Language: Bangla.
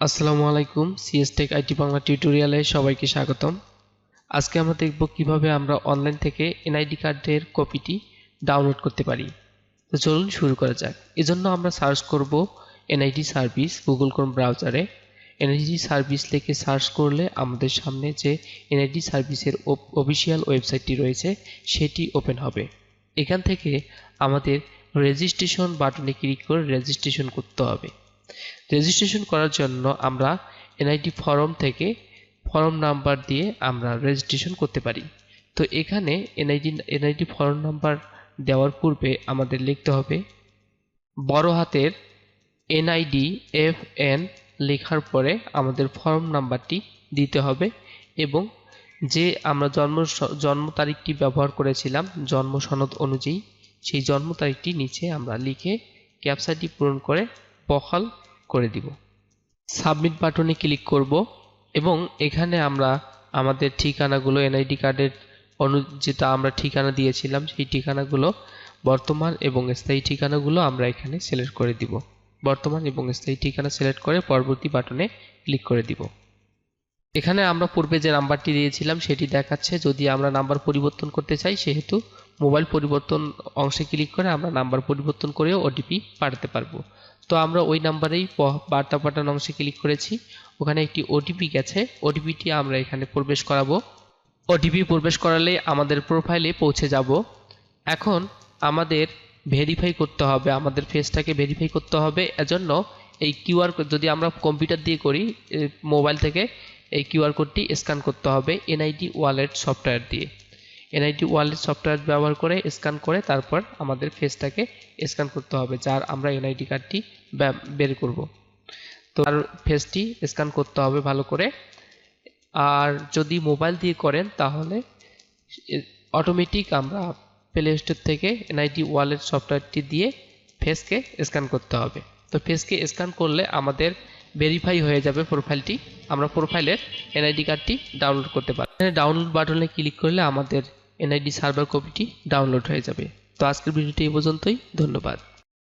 আসসালামু আলাইকুম সিএস টেক আইটি বাংলা টিউটোরিয়ালে সবাইকে স্বাগতম। আজকে আমরা দেখব কীভাবে আমরা অনলাইন থেকে এনআইডি কার্ডের কপিটি ডাউনলোড করতে পারি। তো চলুন শুরু করা যাক। এজন্য আমরা সার্চ করব এনআইডি সার্ভিস গুগল ক্রোম ব্রাউজারে। এনআইডি সার্ভিস লিখে সার্চ করলে আমাদের সামনে যে এনআইডি সার্ভিসের অফিসিয়াল ওয়েবসাইটটি রয়েছে, সেটি ওপেন হবে। এখান থেকে আমাদের রেজিস্ট্রেশন বাটনে ক্লিক করে রেজিস্ট্রেশন করতে হবে। রেজিস্ট্রেশন করার জন্য আমরা এনআইডি ফর্ম থেকে ফর্ম নাম্বার দিয়ে আমরা রেজিস্ট্রেশন করতে পারি। তো এখানে এনআইডি এনআইডি ফর্ম নাম্বার দেওয়ার পূর্বে আমাদের লিখতে হবে, বড় হাতের এনআইডি এফ এন লেখার পরে আমাদের ফর্ম নাম্বারটি দিতে হবে এবং যে আমরা জন্ম জন্ম তারিখটি ব্যবহার করেছিলাম, জন্ম সনদ অনুযায়ী সেই জন্ম তারিখটি নিচে আমরা লিখে ক্যাপচাটি পূরণ করে বহাল করে দিব। সাবমিট বাটনে ক্লিক করব এবং এখানে আমরা আমাদের ঠিকানাগুলো, এনআইডি কার্ডের অনু, যেটা আমরা ঠিকানা দিয়েছিলাম, সেই ঠিকানাগুলো, বর্তমান এবং স্থায়ী ঠিকানাগুলো আমরা এখানে সিলেক্ট করে দিব। বর্তমান এবং স্থায়ী ঠিকানা সিলেক্ট করে পরবর্তী বাটনে ক্লিক করে দিব। এখানে আমরা পূর্বে যে নাম্বারটি দিয়েছিলাম, সেটি দেখাচ্ছে যদি আমরা নাম্বার পরিবর্তন করতে চাই, সেহেতু মোবাইল পরিবর্তন অংশে ক্লিক করে আমরা নাম্বার পরিবর্তন করেও ওটিপি পাঠাতে পারব। তো আমরা ওই নাম্বারেই বার্তা পাঠানো অংশে ক্লিক করেছি। ওখানে একটি ওটিপি গেছে। ওটিপিটি আমরা এখানে প্রবেশ করাবো। ওটিপি প্রবেশ করালে আমাদের প্রোফাইলে পৌঁছে যাব। এখন আমাদের ভেরিফাই করতে হবে। আমাদের ফেসটাকে ভেরিফাই করতে হবে। এজন্য এই কিউআর কোড যদি আমরা কম্পিউটার দিয়ে করি মোবাইল থেকে এই কিউআর কোডটি স্ক্যান করতে হবে। এনআইডি ওয়ালেট সফটওয়্যার দিয়ে। এনআইডি ওয়ালেট সফটওয়্যার ব্যবহার করে স্ক্যান করে তারপর আমাদের ফেসটাকে স্ক্যান করতে হবে, যার আমরা এনআইডি কার্ডটি বের করব। তো আর ফেসটি স্ক্যান করতে হবে ভালো করে। আর যদি মোবাইল দিয়ে করেন তাহলে অটোমেটিক আমরা প্লে স্টোর থেকে এনআইডি ওয়ালেট সফটওয়্যারটি দিয়ে ফেসকে স্ক্যান করতে হবে। তো ফেসকে স্ক্যান করলে আমাদের ভেরিফাই হয়ে যাবে প্রোফাইলটি আমরা প্রোফাইলের এনআইডি কার্ডটি ডাউনলোড করতে পারি ডাউনলোড বাটনে ক্লিক করলে আমাদের এনআইডি সার্ভার কপিটি ডাউনলোড হয়ে যাবে। তো আজকের ভিডিওটি এই পর্যন্তই। ধন্যবাদ।